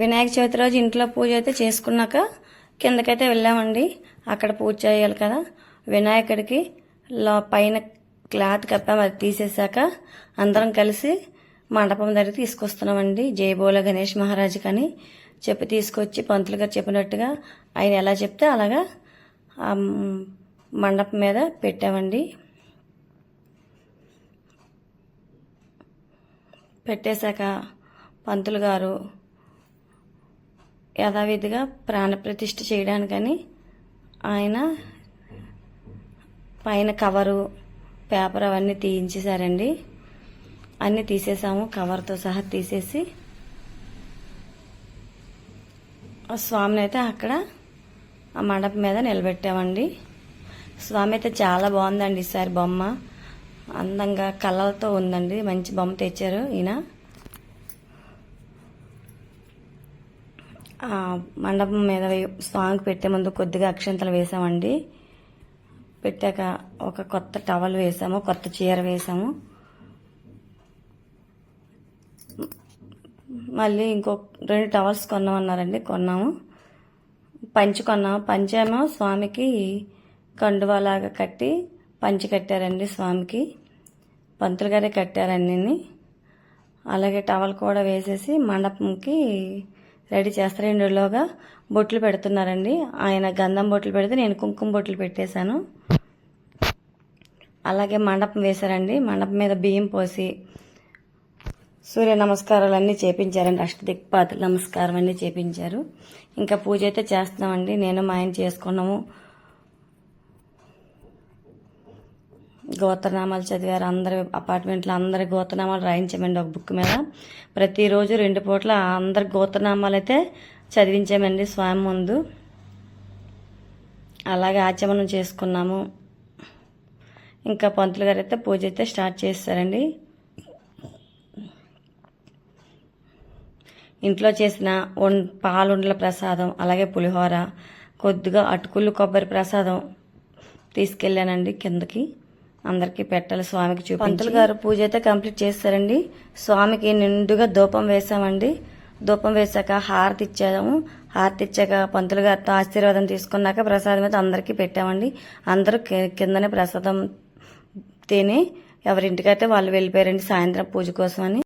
వినాయక చవితి రోజు ఇంట్లో పూజ అయితే చేసుకున్నాక కిందకైతే వెళ్ళామండి. అక్కడ పూజ చేయాలి కదా. వినాయకుడికి లో పైన క్లాత్ కప్పాము అది తీసేశాక అందరం కలిసి మండపం దగ్గర తీసుకొస్తున్నామండి. జయబోల గణేష్ మహారాజ్ కానీ చెప్పి తీసుకొచ్చి పంతులు గారు చెప్పినట్టుగా ఆయన ఎలా చెప్తే అలాగా ఆ మండపం మీద పెట్టామండి. పెట్టేశాక పంతులు గారు యథావిధిగా ప్రాణప్రతిష్ఠ చేయడానికని ఆయన పైన కవరు పేపర్ అవన్నీ తీయించేశారండి. అన్నీ తీసేసాము కవర్తో సహా తీసేసి. ఆ స్వామిని అయితే అక్కడ ఆ మండపం మీద నిలబెట్టామండి. స్వామి అయితే చాలా బాగుందండి ఈసారి బొమ్మ. అందంగా కళ్ళలతో ఉందండి. మంచి బొమ్మ తెచ్చారు ఈయన. మండపం మీద సాంగ్ స్వామికి పెట్టే ముందు కొద్దిగా అక్షంతలు వేసామండి. పెట్టాక ఒక కొత్త టవల్ వేసాము కొత్త చీర వేసాము. మళ్ళీ ఇంకో రెండు టవల్స్ కొన్నామన్నారండి కొన్నాము. పంచి కొన్నాము పంచేమో స్వామికి కండువాలాగా కట్టి పంచి కట్టారండి స్వామికి. పంతులు గారే కట్టారన్నీ అలాగే టవల్ కూడా వేసేసి మండపంకి రెడీ చేస్తారు. బొట్లు పెడుతున్నారండి. ఆయన గంధం బొట్లు పెడితే నేను కుంకుమ బొట్లు పెట్టేశాను. అలాగే మండపం వేశారండి. మండపం మీద బియ్యం పోసి సూర్య నమస్కారాలు అన్నీ చేపించారండి అష్టదిక్పాతులు నమస్కారం అన్నీ చేపించారు. ఇంకా పూజ అయితే చేస్తున్నామండి. నేను మా ఆయన చేసుకున్నాము. గోత్రనామాలు చదివారు. అందరి అపార్ట్మెంట్లో అందరి గోత్రనామాలు రాయించామండి ఒక బుక్ మీద. ప్రతిరోజు రెండు పూట్ల అందరి గోత్రనామాలు అయితే చదివించామండి స్వామి ముందు. అలాగే ఆచమనం చేసుకున్నాము. ఇంకా పంతులు గారు అయితే పూజ అయితే స్టార్ట్ చేస్తారండి. ఇంట్లో చేసిన ఉన్ పాలుండల ప్రసాదం అలాగే పులిహోర కొద్దిగా అటుకులు కొబ్బరి ప్రసాదం తీసుకెళ్ళానండి కిందకి. అందరికీ పెట్టాలి స్వామికి చూపి పంతులు గారు పూజ అయితే కంప్లీట్ చేస్తారండి. స్వామికి నిండుగా ధూపం వేసామండి ధూపం వేసాక హారతి ఇచ్చాము. హారతి ఇచ్చాక పంతులు గారితో ఆశీర్వాదం తీసుకున్నాక ప్రసాదం అయితే అందరికీ పెట్టామండి. అందరూ కిందనే ప్రసాదం తిని ఎవరింటికైతే వాళ్ళు వెళ్ళిపోయారండి సాయంత్రం పూజ కోసం అని